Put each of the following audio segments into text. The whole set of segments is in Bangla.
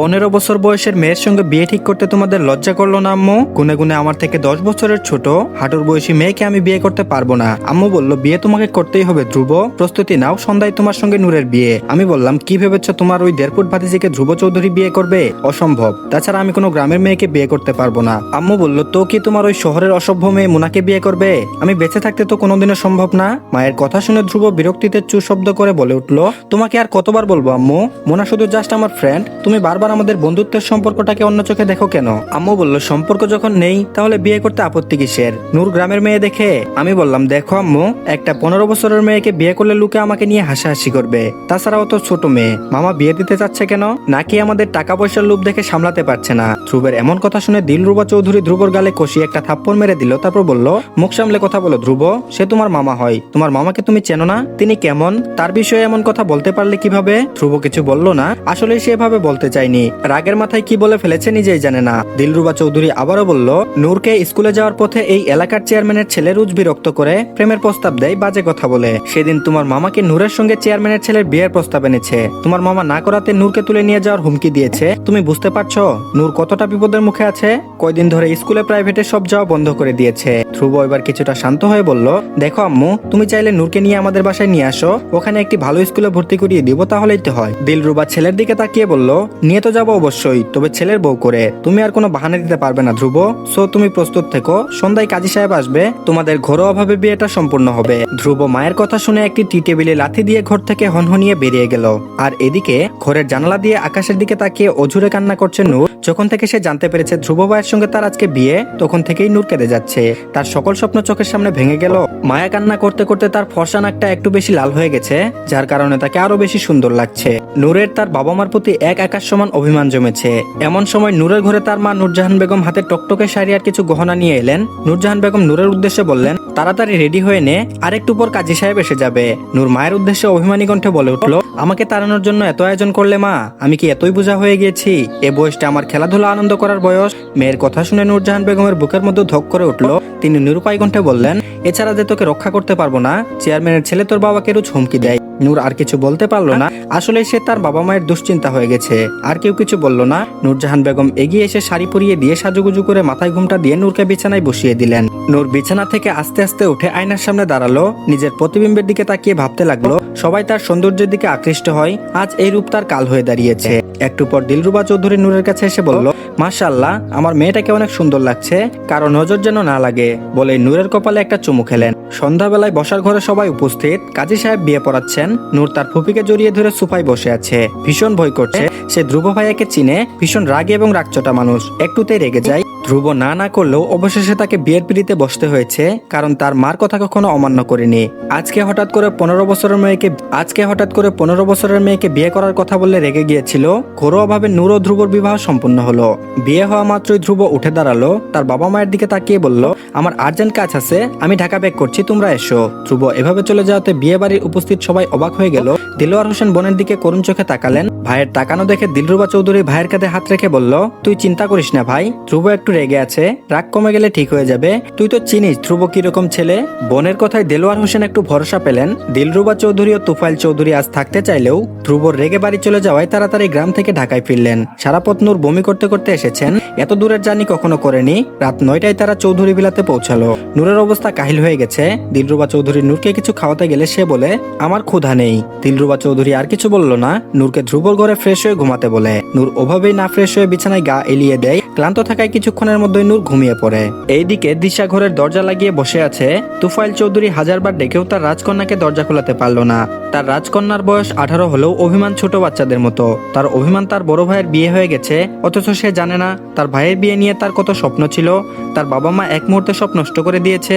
পনেরো বছর বয়সের মেয়ের সঙ্গে বিয়ে ঠিক করতে তোমাদের লজ্জা করল না, আম্মু? গুনে গুনে আমার থেকে দশ বছরের ছোট, হাঁটুর বয়সী মেয়েকে আমি বিয়ে করতে পারব না। আম্মু বলল, বিয়ে তোমাকে করতেই হবে, ধ্রুব। প্রস্তুতি নাও সন্ধ্যায় তোমার সঙ্গে নূরের বিয়ে। আমি বললাম, কি ভেবেছ তোমার ওই দেড় ফুট ভাতিজিকে ধ্রুব চৌধুরী বিয়ে করবে? অসম্ভব। তাছাড়া আমি কোনো গ্রামের মেয়েকে বিয়ে করতে পারব না। আম্মু বলল, তো কি তোমার ওই শহরের অসভ্য মেয়ে মুনাকে বিয়ে করবে? আমি বেঁচে থাকতে তো কোনোদিনও সম্ভব না? মায়ের কথা শুনে ধ্রুব বিরক্তিতে চু শব্দ করে বলে উঠল, তোমাকে আর কতবার বলব, আম্মু? মোনা, শুধু জাস্ট আমার ফ্রেন্ড তুমি বারবার আমাদের বন্ধুত্বের সম্পর্কটাকে অন্য চোখে দেখো কেন? আম্মু বলল, সম্পর্ক যখন নেই, তাহলে বিয়ে করতে আপত্তি কিসের? নূর গ্রামের মেয়ে দেখে আমি বললাম, দেখো আম্মু, একটা পনেরো বছরের মেয়েকে বিয়ে করলে লোকে আমাকে নিয়ে হাসাহাসি করবে। তাছাড়াও তো ছোট মেয়ে। মামা বিয়ে দিতে চাচ্ছে কেন? নাকি আমাদের টাকা পয়সার লোভ দেখে সামলাতে পারছে না? ধ্রুবের এমন কথা শুনে দিলরুবা চৌধুরী ধ্রুবর গালে কষিয়ে একটা থাপ্পড় মেরে দিল, তারপর বলল, মুখ সামলে কথা বলো ধ্রুব, সে তোমার মামা হয়। তোমার মামাকে তুমি চেনো না? তিনি কেমন? তার বিষয়ে এমন কথা বলতে পারলে কীভাবে? ধ্রুব কিছু বলল না। আসলে সে এভাবে বলতে চায়নি। রাগের মাথায় কি বলে ফেলেছে নিজেই জানে না। দিলরুবা চৌধুরী আবারও বলল, নূরকে স্কুলে যাওয়ার পথে এই এলাকার চেয়ারম্যানের ছেলে রুজ বিরক্ত করে প্রেমের প্রস্তাব দেয় বাজে কথা বলে। সেদিন তোমার মামাকে নূরের সঙ্গে চেয়ারম্যানের ছেলের বিয়ের প্রস্তাব এনেছে। তোমার মামা না করাতে নূরকে তুলে নিয়ে যাওয়ার হুমকি দিয়েছে। তুমি বুঝতে পারছ? নূর কতটা বিপদের মুখে আছে? কয়দিন ধরে স্কুলে প্রাইভেটে সব যাওয়া বন্ধ করে দিয়েছে। ধ্রুব এবার কিছুটা শান্ত হয়ে বলল, দেখো আম্মু, তুমি চাইলে নূরকে নিয়ে আমাদের বাসায় নিয়ে আসো। ওখানে একটি ভালো স্কুলে ভর্তি করিয়ে দিব, তাহলেই তো হয়। দিলরুবা ছেলের দিকে তাকিয়ে বলল, নিয়ে তো যাব অবশ্যই, তবে ছেলের বউ করে। তুমি আর কোনো বাহানা দিতে পারবে না, ধ্রুব। সো, তুমি প্রস্তুত থেকো। সন্ধ্যায় কাজী সাহেব আসবে। তোমাদের ঘরোয়া ভাবে বিয়েটা সম্পূর্ণ হবে। ধ্রুব মায়ের কথা শুনে একটি টি টেবিলে লাথি দিয়ে ঘর থেকে হনহনিয়ে বেরিয়ে গেল। আর এদিকে ঘরের জানালা দিয়ে আকাশের দিকে তাকিয়ে অঝুরে কান্না করছে নূর। যখন থেকে সে জানতে পেরেছে ধ্রুব ভাইয়ের সঙ্গে তার আজকে বিয়ে, তখন থেকেই নূর কেঁদে যাচ্ছে। তার সকল স্বপ্ন চোখের সামনে ভেঙে গেল। মায়া কান্না করতে করতে তার ফর্সা নাকটা একটু বেশি লাল হয়ে গেছে, যার কারণে তাকে আরও বেশি সুন্দর লাগছে। নূরের তার বাবা মার প্রতি এক আকাশ সমান অভিমান জমেছে। এমন সময় নূরের ঘরে তার মা নূরজাহান বেগম হাতে টকটকে শাড়ি আর কিছু গহনা নিয়ে এলেন। নূরজাহান বেগম নূরের উদ্দেশ্যে বললেন, তাড়াতাড়ি রেডি হয়ে নে আর একটু পর কাজী সাহেব এসে যাবে। নূর মায়ের উদ্দেশ্যে অভিমানী কণ্ঠে বলে উঠল, আমাকে তাড়ানোর জন্য এত আয়োজন করলে মা, আমি কি এতই বোঝা হয়ে গিয়েছি? এ বয়সটা আমার খেলাধুলা আনন্দ করার বয়স। মেয়ের কথা শুনে নূরজাহান বেগমের বুকের মধ্যে ধক করে উঠল। তিনি নিরুপায় কণ্ঠে বললেন, এছাড়া যে তোকে রক্ষা করতে পারব না, চেয়ারম্যানের ছেলে তোর বাবাকে রোজ হুমকি দেয়। নূর আর কিছু বলতে পারল না। আসলে সে তার বাবা মায়ের দুশ্চিন্তা হয়ে গেছে। আর কেউ কিছু বলল না। নূরজাহান বেগম এগিয়ে এসে শাড়ি পরিয়ে দিয়ে সাজুগুজু করে মাথায় ঘুমটা দিয়ে নূরকে বিছানায় বসিয়ে দিলেন। নূর বিছানা থেকে আস্তে আস্তে উঠে আয়নার সামনে দাঁড়াল। নিজের প্রতিবিম্বের দিকে তাকিয়ে ভাবতে লাগল, সবাই তার সৌন্দর্যের দিকে আকৃষ্ট হয়। আজ এই রূপ তার কাল হয়ে দাঁড়িয়েছে। একটু পর দিলরুবা চৌধুরী নূরের কাছে এসে বলল মাশাল্লাহ আমার মেয়েটাকে অনেক সুন্দর লাগছে, কারও নজর যেন না লাগে, বলে নূরের কপালে একটা চুমু খেলেন। সন্ধ্যাবেলায় বসার ঘরে সবাই উপস্থিত, কাজী সাহেব বিয়ে পড়াচ্ছেন, নূর তার ফুপিকে জড়িয়ে ধরে সুফাই বসে আছে। ভীষণ ভয় করছে, সে ধ্রুব ভাইয়াকে চিনে, ভীষণ রাগে এবং রাগচটা মানুষ, একটুতেই রেগে যায়। ধ্রুব না না করলেও অবশেষে তাকে বিয়ের পিড়িতে বসতে হয়েছে, কারণ তার মার কথা কখনো অমান্য করেনি। আজকে হঠাৎ করে পনেরো বছরের মেয়েকে আজকে হঠাৎ করে পনেরো বছরের মেয়েকে বিয়ে করার কথা বলে রেগে গিয়েছিল, ঘরোয়াভাবে নূর ও ধ্রুবর বিবাহ সম্পন্ন হলো। বিয়ে হওয়া মাত্রই ধ্রুব উঠে দাঁড়াল, তার বাবা মায়ের দিকে তাকিয়ে বলল, আমার আর্জেন্ট কাজ আছে, আমি ঢাকা ব্যাক করছি, তোমরা এসো। ধ্রুব এভাবে চলে যাওয়াতে বিয়ে বাড়ির উপস্থিত সবাই অবাক হয়ে গেল দিলওয়ার হোসেন বোনের দিকে করুণ চোখে তাকালেন। ভাইয়ের তাকানো দেখে দিলরুবা চৌধুরী ভাইয়ের কাঁধে হাত রেখে বলল, তুই চিন্তা করিস না ভাই, ধ্রুব একটু রেগে আছে, রাগ কমে গেলে ঠিক হয়ে যাবে। তুই তো চিনিস ধ্রুব কীরকম ছেলে বোনের কথায় দেলোয়ার হোসেন একটু ভরসা পেলেন। দিলরুবা চৌধুরী ও তুফাইল চৌধুরী আজ থাকতে চাইলেও ধ্রুবর রেগে বাড়ি চলে যাওয়ায় তাড়াতাড়ি গ্রাম থেকে ঢাকায় ফিরলেন। সারাপথ নূর বমি করতে করতে এসেছেন। এত দূরের জার্নি কখনো করেনি। রাত নয়টায় তারা চৌধুরী বিলাতে পৌঁছালো। নূরের অবস্থা কাহিল হয়ে গেছে। দিলরুবা চৌধুরী নূরকে কিছু খাওয়াতে গেলে সে বলে, আমার ক্ষুধা নেই। দিলরুবা চৌধুরী আর কিছু বলল না। নূরকে ধ্রুবর ঘরে ফ্রেশ হয়ে ঘুমাতে বলে। নূর ওভাবেই না ফ্রেশ হয়ে বিছানায় গা এলিয়ে দেয় ক্লান্ত থাকায় কিছুক্ষণের মধ্যেই নূর ঘুমিয়ে পড়ে। এইদিকে দিশা ঘরের দরজা লাগিয়ে বসে আছে। তুফাইল চৌধুরী হাজারবার ডেকেও তার রাজকন্যাকে দরজা খোলাতে পারল না। তার রাজকন্যার বয়স আঠারো হলেও অভিমান ছোট বাচ্চাদের মতো। তার অভিমান তার বড় ভাইয়ের বিয়ে হয়ে গেছে, অথচ সে জানে না তার ভাইয়ের বিয়ে নিয়ে তার কত স্বপ্ন ছিল। তার বাবা মা এক মুহূর্তে সব নষ্ট করে দিয়েছে।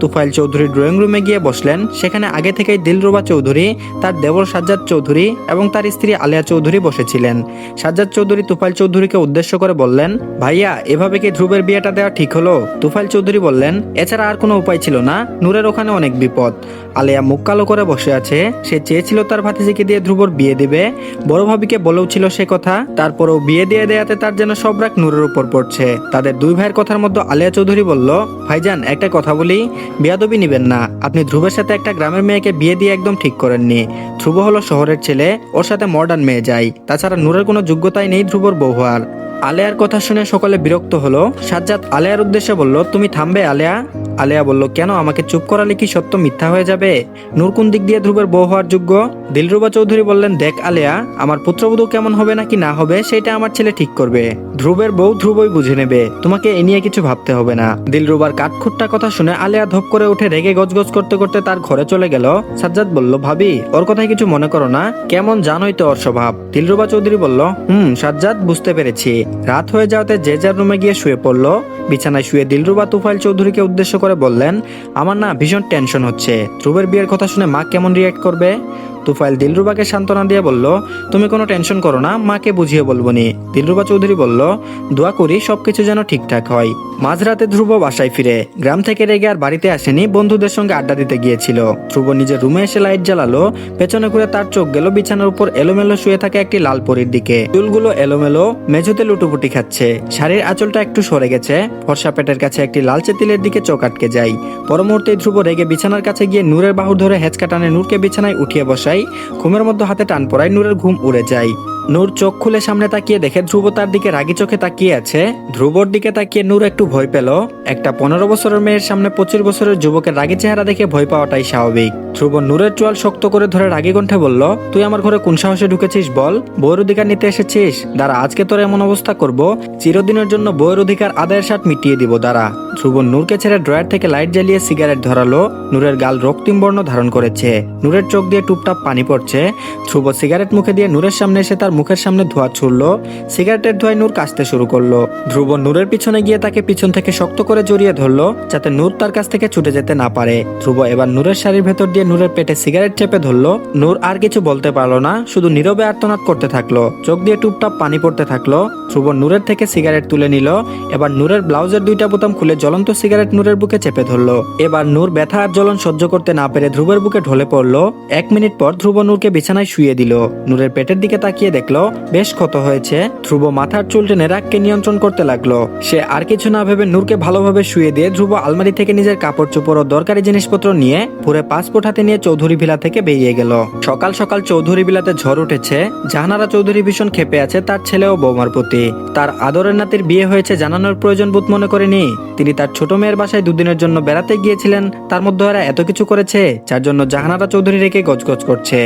তুফাইল চৌধুরী ড্রয়িং রুমে গিয়ে বসলেন। সেখানে আগে থেকেই দিলরুবা চৌধুরী, তার দেবর সাজ্জাদ চৌধুরী এবং তার স্ত্রী আলিয়া চৌধুরী বসেছিলেন। সাজ্জাদ চৌধুরী তুফাইল চৌধুরীকে উদ্দেশ্য করে বললেন ভাইয়া, এভাবে কি ধ্রুবের বিয়েটা দেওয়া ঠিক হলো? তুফাইল চৌধুরী বললেন, এছাড়া আর কোনো উপায় ছিল না। নূরের ওখানে অনেক বিপদ। আলেয়া মুখ কালো করে বসে আছে। সে চেয়েছিল তার ভাতিজিকে দিয়ে ধ্রুবর বিয়ে দিবে। বড় ভাবিকে বলেও ছিল সে কথা। তারপরেও বিয়ে দিয়ে দেয়াতে তার যেন সব রাগ নূরের উপর পড়ছে। তাদের দুই ভাইয়ের কথার মধ্যে আলিয়া চৌধুরী বলল, ভাইজান, একটা কথা বলি। বিয়াদবি নিবেন না। আপনি ধ্রুবের সাথে একটা গ্রামের মেয়েকে বিয়ে দিয়ে একদম ঠিক করেননি। ধ্রুব হলো শহরের ছেলে। ওর সাথে মডার্ন মেয়ে যায়। তাছাড়া নূরের কোনো যোগ্যতাই নেই ধ্রুবর বউ হওয়ার। আলেয়ার কথা শুনে সকলে বিরক্ত হলো। সাজ্জাদ আলেয়ার উদ্দেশ্যে বলল, তুমি থামবে, আলেয়া? আলেয়া বলল, কেন? আমাকে চুপ করালে কি সত্য মিথ্যা হয়ে যাবে? নূর কোন দিক দিয়ে ধ্রুবের বউ হওয়ার যোগ্য? দিলরুবা চৌধুরী বললেন, দেখ, আলেয়া, আমার পুত্রবধূ কেমন হবে নাকি না হবে, সেটা আমার ছেলে ঠিক করবে। ধ্রুবের বউ ধ্রুবই বুঝে নেবে। তোমাকে এ নিয়ে কিছু ভাবতে হবে না। দিলরুবার কাঠখুট্টা কথা শুনে আলেয়া ধপ করে উঠে রেগে গজগজ করতে করতে তার ঘরে চলে গেল। সাজ্জাদ বলল, ভাবি, ওর কথায় কিছু মনে করো না। কেমন জানোই তো ওর স্বভাব। দিলরুবা চৌধুরী বলল, হুম, সাজ্জাদ, বুঝতে পেরেছি। রাত হয়ে যাওয়াতে যে যার রুমে গিয়ে শুয়ে পড়ল, বিছানায় শুয়ে দিলরুবা তুফাইল চৌধুরীকে উদ্দেশ্য করে বললেন, আমার না ভীষণ টেনশন হচ্ছে। ধ্রুবের বিয়ের কথা শুনে মা কেমন রিয়াক্ট করবে? তুফাইল দিলরুবাকে সান্ত্বনা দিয়ে বলল, তুমি কোনো টেনশন করো না, মাকে বুঝিয়ে বলব নি। দিলরুবা চৌধুরী বলল, দোয়া করি সবকিছু যেন ঠিকঠাক হয়। মাঝরাতে ধ্রুব বাসায় ফিরে। গ্রাম থেকে রেগে আর বাড়িতে আসেনি, বন্ধুদের সঙ্গে আড্ডা দিতে গিয়েছিল। ধ্রুব নিজের রুমে এসে লাইট জ্বালালো। পেছনে ঘুরে তার চোখ গেল বিছানার উপর, এলোমেলো শুয়ে থাকে একটি লাল পরীর দিকে। চুলগুলো এলোমেলো, মেঝোতে লুটুপুটি খাচ্ছে। শাড়ির আঁচলটা একটু সরে গেছে। ফর্সা পেটের কাছে একটি লালচে তিলের দিকে চোখ আটকে যায়। পর মুহূর্তে ধ্রুব রেগে বিছানার কাছে গিয়ে নূরের বাহু ধরে হেঁচকা টানে নূরকে বিছানায় উঠিয়ে বসাই ঘুমের মধ্যে হাতে টান পড়ায় নূরের ঘুম উড়ে যায়। নূর চোখ খুলে সামনে তাকিয়ে দেখে ধ্রুব তার দিকে রাগি চোখে তাকিয়ে আছে। ধ্রুবর দিকে তাকিয়ে নূর একটু ভয় পেল। একটা পনেরো বছরের মেয়ের সামনে পঁচিশ বছরের যুবকের রাগি চেহারা দেখে ভয় পাওয়াটাই স্বাভাবিক। ধ্রুব নূরের চোয়াল শক্ত করে ধরে রাগি কণ্ঠে বলল, তুই আমার ঘরে কোন সাহসে ঢুকেছিস বল? বউয়ের অধিকার নিতে এসেছিস? দাঁড়া, আজকে তোর এমন অবস্থা করব। চিরদিনের জন্য বউয়ের অধিকার আদায়ের সাথ মিটিয়ে দিব, দাঁড়া। ধ্রুব নূরকে ছেড়ে ড্রয়ার থেকে লাইট জ্বালিয়ে সিগারেট ধরালো। নূরের গাল রক্তিম বর্ণ ধারণ করেছে। নূরের চোখ দিয়ে টুপটাপ পানি পড়ছে। ধ্রুব সিগারেট মুখে দিয়ে নূরের সামনে এসে তার মুখের সামনে ধোয়া ছুড়লো, সিগারেটের ধোয়ায় নূর কাশতে শুরু করল। ধ্রুব নূরের পিছনে গিয়ে তাকে পিছন থেকে শক্ত করে জড়িয়ে ধরলো, যাতে নূর তার কাছ থেকে ছুটে যেতে না পারে। ধ্রুব এবার নূরের শাড়ির ভেতর দিয়ে নূরের পেটে সিগারেট চেপে ধরলো। নূর আর কিছু বলতে পারল না, শুধু নীরবে আর্তনাদ করতে থাকল। চোখ দিয়ে টুপটাপ পানি পড়তে থাকল। ধ্রুব নূরের থেকে সিগারেট তুলে নিল, এবার নূরের ব্লাউজের দুইটা বোতাম খুলে জ্বলন্ত সিগারেট নূরের বুকে চেপে ধরলো। এবার নূর ব্যথা আর জ্বলন সহ্য করতে না পেরে ধ্রুবের বুকে ঢলে পড়ল। এক মিনিট পর ধ্রুব নূরকে বিছানায় শুয়ে দিল। নূরের পেটের দিকে তাকিয়ে দেখল বেশ ক্ষত হয়েছে। ধ্রুব মাথার চুল টেনে রাগকে নিয়ন্ত্রণ করতে লাগল। সে আর কিছু না ভেবে নূরকে ভালোভাবে শুয়ে দিয়ে ধ্রুব আলমারি থেকে নিজের কাপড় চোপড় ও দরকারি জিনিসপত্র নিয়ে পুরে পাসপোর্ট হাতে নিয়ে চৌধুরী ভিলা থেকে বেরিয়ে গেল। সকাল সকাল চৌধুরী ভিলাতে ঝড় উঠেছে। জাহানারা চৌধুরী ভীষণ ক্ষেপে আছে তার ছেলে ও বৌমার প্রতি। তার আদরের নাতির বিয়ে হয়েছে জানানোর প্রয়োজন বোধ মনে করেনি। তিনি তার ছোট মেয়ের বাসায় দুদিনের জন্য বেড়াতে গিয়েছিলেন। তার মধ্যে ওরা এত কিছু করেছে, যার জন্য জাহানারা চৌধুরী রেখে গজগজ করছে।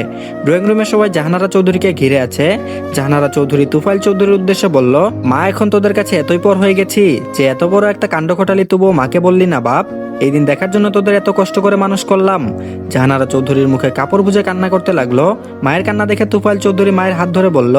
ড্রয়িং রুমে সবাই জাহানারা চৌধুরীকে ঘিরে আছে। জাহানারা চৌধুরী তুফাইল চৌধুরীর উদ্দেশ্যে বলল, মা, এখন তোদের কাছে এতই পর হয়ে গেছি যে এত বড় একটা কাণ্ড ঘটালি তবুও মাকে বললি না, বাপ। এই দিন দেখার জন্য তোদের এত কষ্ট করে মানুষ করলাম। জাহানারা চৌধুরীর মুখে কাপড় বুঝে কান্না করতে লাগল। মায়ের কান্না দেখে তুফাইল চৌধুরী মায়ের হাত ধরে বলল,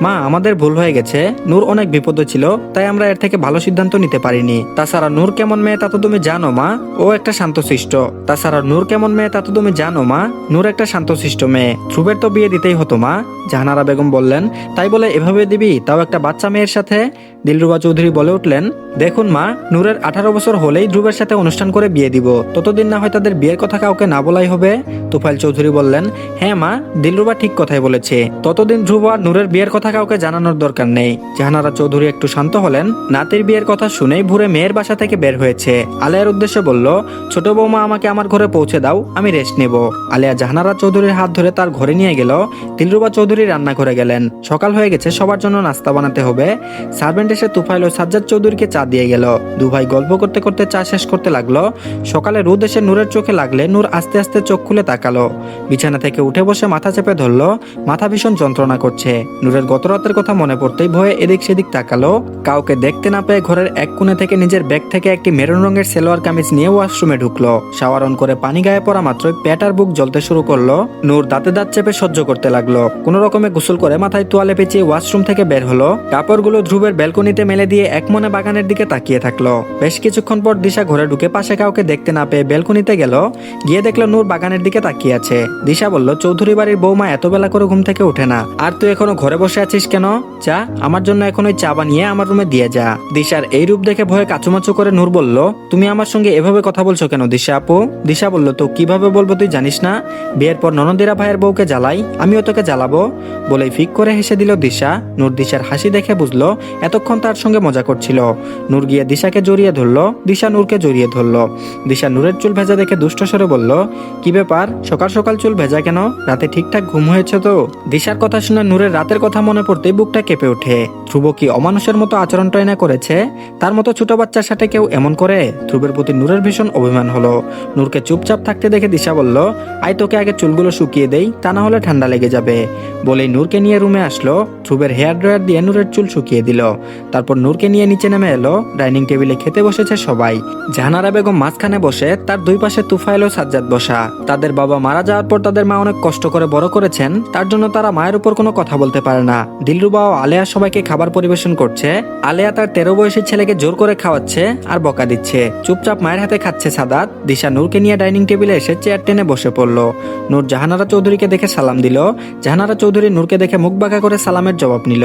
মা, আমাদের ভুল হয়ে গেছে। নূর অনেক বিপদে ছিল, তাই আমরা এর থেকে ভালো সিদ্ধান্ত নিতে পারিনি। তাছাড়া নূর কেমন মেয়ে তা তো তুমি জানো, মা। ও একটা শান্তশিষ্ট তাছাড়া নূর কেমন মেয়ে তা তো তুমি জানো, মা। নূর একটা শান্তশিষ্ট মেয়ে। ধ্রুবের তো বিয়ে দিতেই হতো, মা। জাহানারা বেগম বললেন, তাই বলে এভাবে দিবি? তাও একটা বাচ্চা মেয়ের সাথে? দিলরুবা চৌধুরী বলে উঠলেন, দেখুন মা, নূরের আঠারো বছর হলেই ধ্রুবের সাথে অনুষ্ঠান করে বিয়ে দিব। ততদিন না হয় তাদের বিয়ের কথা কাউকে না বলাই হবে। তুফাইল চৌধুরী বললেন হ্যাঁ মা, দিলরুবা ঠিক কথাই বলেছে। ততদিন ধ্রুব আর নূরের বিয়ের কথা কাউকে জানানোর দরকার নেই। জাহানারা চৌধুরী একটু শান্ত হলেন। নাতির বিয়ের কথা শুনেই ভুরে মেয়ের বাসা থেকে বের হয়েছে। আলিয়ার উদ্দেশ্যে বলল, ছোট বৌমা, আমাকে আমার ঘরে পৌঁছে দাও, আমি রেস্ট নেব। আলিয়া জাহানারা চৌধুরীর হাত ধরে তার ঘরে নিয়ে গেল। দিলরুবা চৌধুরী রান্না করে গেলেন। সকাল হয়ে গেছে, সবার জন্য নাস্তা বানাতে হবে। সার্ভেন্ট এসে তুফাইল ও সাজ্জাদ চৌধুরীকে চা দিয়ে গেল। দুভাই গল্প করতে করতে চা শেষ করতে লাগল। সকালে রোদ এসে নূরের চোখে লাগলে নূর আস্তে আস্তে চোখ খুলে তাকালো। বিছানা থেকে উঠে বসে মাথা চেপে ধরলো, মাথা ভীষণ যন্ত্রণা করছে। নূরের গত রাতের কথা মনে পড়তেই ভয়ে এদিক সেদিক তাকালো। কাউকে দেখতে না পেয়ে ঘরের এক কোণে থেকে নিজের ব্যাগ থেকে একটি মেরুন রঙের সেলোয়ার কামিজ নিয়ে ওয়াশরুমে ঢুকলো। শাওয়ার অন করে পানি গায়ে পড়া মাত্রই পেট আর বুক জ্বলতে শুরু করল। নূর দাঁতে দাঁত চেপে সহ্য করতে লাগল। কোনো রকমে গোসল করে মাথায় তোয়ালে পেঁচিয়ে ওয়াশরুম থেকে বের হলো। কাপড়গুলো ধ্রুবের ব্যালকনিতে মেলে দিয়ে এক মনে বাগানের দিকে তাকিয়ে থাকল। বেশ কিছুক্ষণ পর দিশা ঘরে ঢুকে পাশে কাউকে দেখতে না পেয়ে বেলকনিতে গেল। গিয়ে দেখল নূর বাগানের দিকে তাকিয়ে আছে। দিশা বলল, চৌধুরী বাড়ির বৌমা এত বেলা করে ঘুম থেকে ওঠে না। আর তুই এখনও ঘরে বসে আছিস কেন? যা, আমার জন্য এখন ওই চা বানিয়ে আমার রুমে দিয়ে যা। দিশার এই রূপ দেখে ভয়ে কাচুমাচু করে নূর বলল, তুমি আমার সঙ্গে এভাবে কথা বলছো কেন দিশা আপু? দিশা বলল, তো কীভাবে বলব তুই জানিস না? বিয়ের পর ননদিরা ভাইয়ের বউকে জ্বালাই, আমিও তোকে জ্বালাবো। বলেই ফিক করে হেসে দিল দিশা। নূর দিশার হাসি দেখে বুঝলো, এতক্ষণ তার সঙ্গে মজা করছিল। নূর গিয়ে দিশাকে জড়িয়ে ধরল, দিশা নূরকে জড়িয়ে ধরল। দিশা নূরের চুল ভেজা দেখে দুষ্ট স্বরে বলল, কি ব্যাপার, সকাল সকাল চুল ভেজা কেন? রাতে ঠিকঠাক ঘুম হয়েছে তো? দিশার কথা শুনে নূরের রাতের কথা মনে পড়তে বুকটা কেঁপে ওঠে। ধ্রুব কি অমানুষের মতো আচরণটাই না করেছে, তার মতো ছোট বাচ্চার সাথে কেউ এমন করে? ধ্রুবের প্রতি নূরের ভীষণ অভিমান হলো। নূরকে চুপচাপ থাকতে দেখে দিশা বলল আই তোকে আগে চুলগুলো শুকিয়ে দেই, তা না হলে ঠান্ডা লেগে যাবে। বলেই নূরকে নিয়ে রুমে আসলো। ধ্রুবের হেয়ার ড্রায়ার দিয়ে নূরের চুল শুকিয়ে দিল। তারপর নূরকে নিয়ে নিচে নেমে এলো। ডাইনিং টেবিলে খেতে বসেছে সবাই। জাহানারা বেগম মাঝখানে বসে, তার দুই পাশে তুফাইল ও সাজ্জাদ বসা। তাদের বাবা মারা যাওয়ার পর তাদের মা অনেক কষ্ট করে বড় করেছেন, তার জন্য তারা মায়ের উপর কোনো কথা বলতে পারে না। দিলরুবা ও আলেয়া সবাইকে খাবার পরিবেশন করছে। আলেয়া তার তেরো বয়সী ছেলেকে জোর করে খাওয়াচ্ছে আর বকা দিচ্ছে। চুপচাপ মায়ের হাতে খাচ্ছে সাদাত। দিশা নূরকে নিয়ে ডাইনিং টেবিলে এসে চেয়ার টেনে বসে পড়ল। নূর জাহানারা চৌধুরীকে দেখে সালাম দিল। জাহানারা চৌধুরী নূরকে দেখে মুখ বাঁকা করে সালামের জবাব নিল।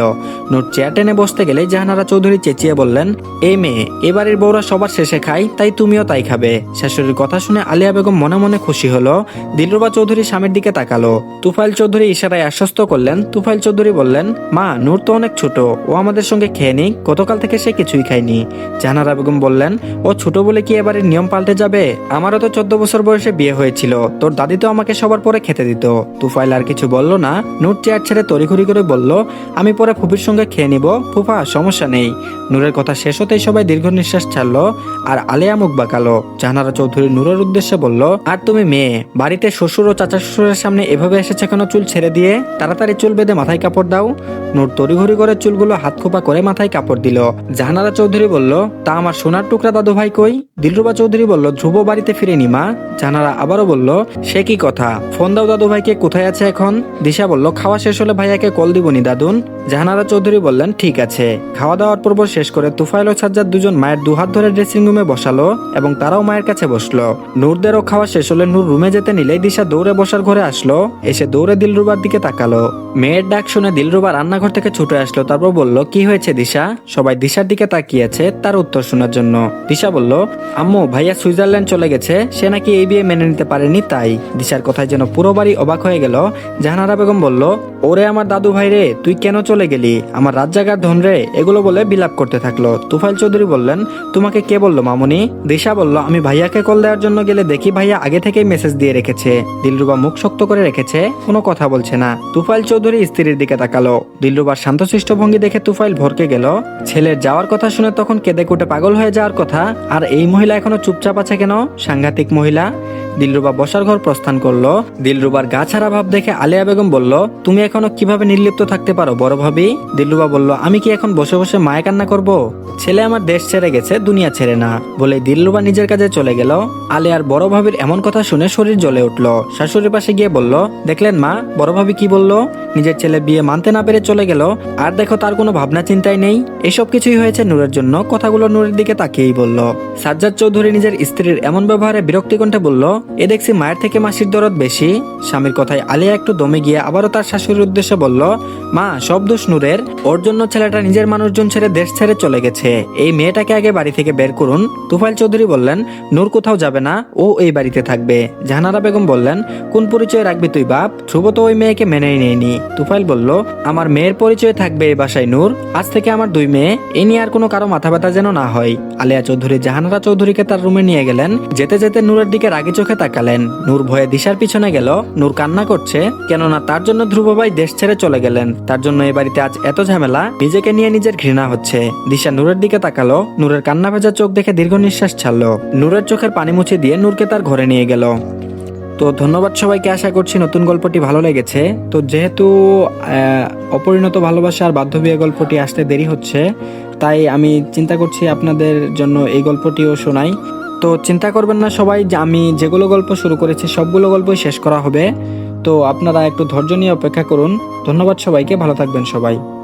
নূর চেয়ার টেনে বসতে গেলেই জাহানারা চৌধুরী চেঁচিয়ে বললেন, এই মেয়ে, এবারের বউরা সবার শেষে খায়, তাই তুমিও তাই খাবে। শাশুড়ির কথা শুনে আলিয়া বেগম মনে মনে খুশি হলো। দিলরুবা চৌধুরী স্বামীর দিকে তাকালো। তুফাইল চৌধুরী ইশারায় আশ্বস্ত করলেন। তুফাইল চৌধুরী বললেন, মা, নূর তো অনেক ছোট ও আমাদের সঙ্গে খেয়ে নিক, গতকাল থেকে সে কিছুই খায়নি। জাহানারা বেগম বললেন, ও ছোট বলে কি এবারে নিয়ম পাল্টে যাবে? আমারও তো চোদ্দ বছর বয়সে বিয়ে হয়েছিল। তোর দাদি তো আমাকে সবার পরে খেতে দিত তুফাইল আর কিছু বলল না। নূর চেয়ার ছেড়ে তড়িঘড়ি করে বলল, আমি পরে ফুপির সঙ্গে খেয়ে নিব। ফুফা, সমস্যা নেই নূরের কথা শেষ হতেই সবাই দীর্ঘ নিঃশ্বাস ছাড়লো আর আলেয়া মুখ বাঁকালো। জাহানারা চৌধুরী নূরের উদ্দেশ্যে বলল, আর তুমি মেয়ে, বাড়িতে শ্বশুর ও চাচা শ্বশুরের সামনে এভাবে এসেছে কেন চুল ছেড়ে দিয়ে? তাড়াতাড়ি চুল বেঁধে মাথায় কাপড় দাও নূর তড়িঘড়ি করে চুলগুলো হাত খোপা করে মাথায় কাপড় দিল। জাহানারা চৌধুরী বলল, তা আমার সোনার টুকরা দাদু ভাই কই? দিলরুবা চৌধুরী বলল, ধ্রুব বাড়িতে ফিরেনি মা। জাহানারা আবারও বলল, সে কি কথা? ফোন দাও দাদু ভাইকে, কোথায় আছে এখন? দিশা বলল, খাওয়া শেষ হলে ভাইয়াকে কল দিবনি দাদুন। জাহানারা চৌধুরী বললেন, ঠিক আছে। খাওয়া দাওয়ার পর্ব শেষ করে তুফাইল ও সাজ্জাদ দুজন মায়ের দুহাত ধরে ড্রেসিং রুমে বসালো এবং তারাও মায়ের কাছে বসল। নূরদেরও খাওয়া শেষ হলে নূর রুমে যেতে নিলেই দিশা দৌড়ে বসার ঘরে আসলো। এসে দৌড়ে দিলরুবার দিকে তাকালো। মেয়ের ডাক শুনে দিলরুবা রান্নাঘর থেকে ছুটে আসলো, তারপর বলল, কি হয়েছে দিশা? সবাই দিশার দিকে তাকিয়েছে তার উত্তর শোনার জন্য। দিশা বলল, আম্মু, ভাইয়া সুইজারল্যান্ড চলে গেছে, সে নাকি এই বিয়ে মেনে নিতে পারেনি তাই। দিশার কথায় যেন পুরো বাড়ি অবাক হয়ে গেল। জাহানারা বেগম বলল, ওরে আমার দাদু ভাই রে, তুই কেন চলে গেলি? আমার রাত জাগার ধন রে। এগুলো বলে বিলাপ করতে থাকল। তুফাইল চৌধুরী বললেন, তোমাকে কে বলল মামুনি? দিশা বলল, আমি ভাইয়াকে কল দেওয়ার জন্য গেলে দেখি ভাইয়া আগে থেকেই মেসেজ দিয়ে রেখেছে। দিলরুবা মুখ শক্ত করে রেখেছে, কোনো কথা বলছে না। তুফাইল চৌধুরী স্ত্রীর দিকে তাকালো। দিলরুবার শান্তশিষ্ট ভঙ্গি দেখে তুফাইল ভরকে গেল। ছেলের যাওয়ার কথা শুনে তখন কেঁদে কুটে পাগল হয়ে যাওয়ার কথা। আর এই মহিলা এখনও চুপচাপ আছে কেন? সাংঘাতিক মহিলা। দিলরুবা বসার ঘর প্রস্থান করল। দিলরুবার গা ছাড়া ভাব দেখে আলিয়া বেগম বলল, তুমি এখনও কীভাবে নির্লিপ্ত থাকতে পারো, বড় ভাবি? দিলরুবা বলল, আমি কি এখন বসে বসে মায়ে কান্না করব? ছেলে আমার দেশ ছেড়ে গেছে, দুনিয়া ছেড়ে না। বলে দিলরুবা নিজের কাজে চলে গেল। আলিয়ার বড় ভাবির এমন কথা শুনে শরীর জ্বলে উঠল। শাশুড়ির পাশে গিয়ে বলল, দেখলেন মা, বড় ভাবি কি বলল? নিজের ছেলে বিয়ে মানতে না পেরে চলে গেল। আর দেখো তার কোনো ভাবনা চিন্তাই নেই। এসব কিছুই হয়েছে নূরের জন্য। কথাগুলো নূরের দিকে তাকিয়েই বলল। সাজ্জাদ চৌধুরী নিজের স্ত্রীর এমন ব্যবহারে বিরক্তি কণ্ঠে বলল এ দেখছি মায়ের থেকে মাসির দরদ বেশি। স্বামীর কথায় আলিয়া একটু দমে গিয়ে আবারও তার শাশুড়ির উদ্দেশ্যে বলল, মা, সব দোষ নূরের। ওর জন্য ছেলেটা নিজের মানুষজন ছেড়ে দেশ ছেড়ে চলে গেছে। এই মেয়েটাকে আগে বাড়ি থেকে বের করুন। তুফাইল চৌধুরী বললেন, নূর কোথাও যাবে না, ও এই বাড়িতে থাকবে। জাহানারা বেগম বললেন, কোন পরিচয় রাখবি তুই, বাপ? ধ্রুব তো ওই মেয়েকে মেনেই নেয়নি। তুফাইল বলল, আমার মেয়ের পরিচয় থাকবে এই বাসায়, নূর। আজ থেকে আমার দুই মেয়ে। এ নিয়ে আর কোনো কারও মাথা ব্যথা যেন না হয়। আলিয়া চৌধুরী জাহানারা চৌধুরীকে তার রুমে নিয়ে গেলেন। যেতে যেতে নূরের দিকে রাগি চোখে তাকালেন। নূর ভয়ে দিশার পিছনে গেল। নূর কান্না করছে, কেননা তার জন্য ধ্রুব ভাই দেশ ছেড়ে চলে গেলেন। তার জন্য এই বাড়িতে আজ এত ঝামেলা, নিজেকে নিয়ে নিজের ঘৃণা হচ্ছে। দিশা নূরের দিকে তাকালো। নূরের কান্না ভেজা চোখ দেখে দীর্ঘ নিঃশ্বাস ছাড়লো। নূরের চোখের পানি মুছে দিয়ে নূরকে তার ঘরে নিয়ে গেল। তো ধন্যবাদ সবাইকে, আশা করছি নতুন গল্পটি ভালো লেগেছে। তো যেহেতু অপরিণত ভালোবাসা আর বাধ্য বিয়ে গল্পটি আসতে দেরি হচ্ছে, তাই আমি চিন্তা করছি আপনাদের জন্য এই গল্পটিও শোনাই। তো চিন্তা করবেন না সবাই, যে আমি যেগুলো গল্প শুরু করেছি সবগুলো গল্পই শেষ করা হবে। তো আপনারা একটু ধৈর্য নিয়ে অপেক্ষা করুন। ধন্যবাদ সবাইকে, ভালো থাকবেন সবাই।